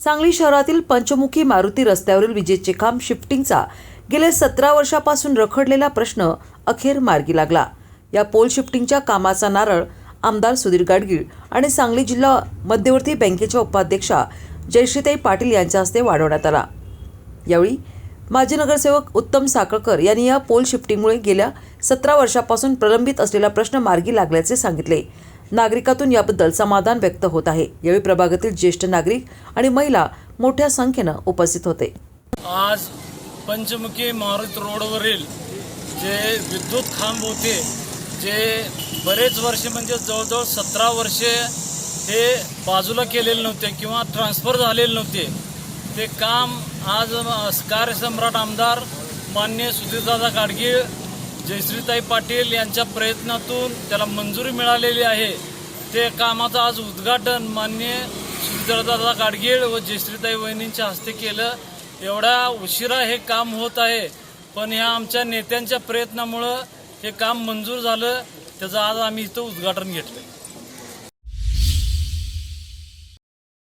सांगली शहरातील पंचमुखी मारुती रस्त्यावरील विजेचे खांब शिफ्टिंगचा गेल्या सतरा वर्षापासून रखडलेला प्रश्न अखेर मार्गी लागला. या पोल शिफ्टिंगच्या कामाचा नारळ आमदार सुधीर गाडगीळ आणि सांगली जिल्हा मध्यवर्ती बँकेच्या उपाध्यक्षा जयश्रीताई पाटील यांच्या हस्ते वाढवण्यात आला. यावेळी माजी नगरसेवक उत्तम साखळकर यांनी या पोल शिफ्टिंगमुळे गेल्या सतरा वर्षापासून प्रलंबित असलेला प्रश्न मार्गी लागल्याचे सांगितले. नागरिकातून याबद्दल समाधान व्यक्त होत आहे. यावेळी प्रभागातील ज्येष्ठ नागरिक आणि महिला मोठ्या संख्येनं उपस्थित होते. आज पंचमुखी मारुत रोडवरील जे विद्युत खांब होते जे बरेच वर्षे म्हणजे जवळजवळ सतरा वर्षे हे बाजूला केलेले नव्हते किंवा ट्रान्सफर झालेले नव्हते. ते काम आज कार्यसम्राट आमदार मान्य सुधीरदादा गाडगीळ जयश्रीताई पाटील यांच्या प्रयत्नातून त्याला मंजुरी मिळालेली आहे. ते कामाचं आज उद्घाटन मान्य श्रीधरदादा गाडगीळ व जयश्रीताई वहिनींच्या हस्ते केलं. एवढा उशिरा हे काम होत आहे. पण ह्या आमच्या नेत्यांच्या प्रयत्नामुळं हे काम मंजूर झालं. त्याचं आज आम्ही इथं उद्घाटन घेतलं.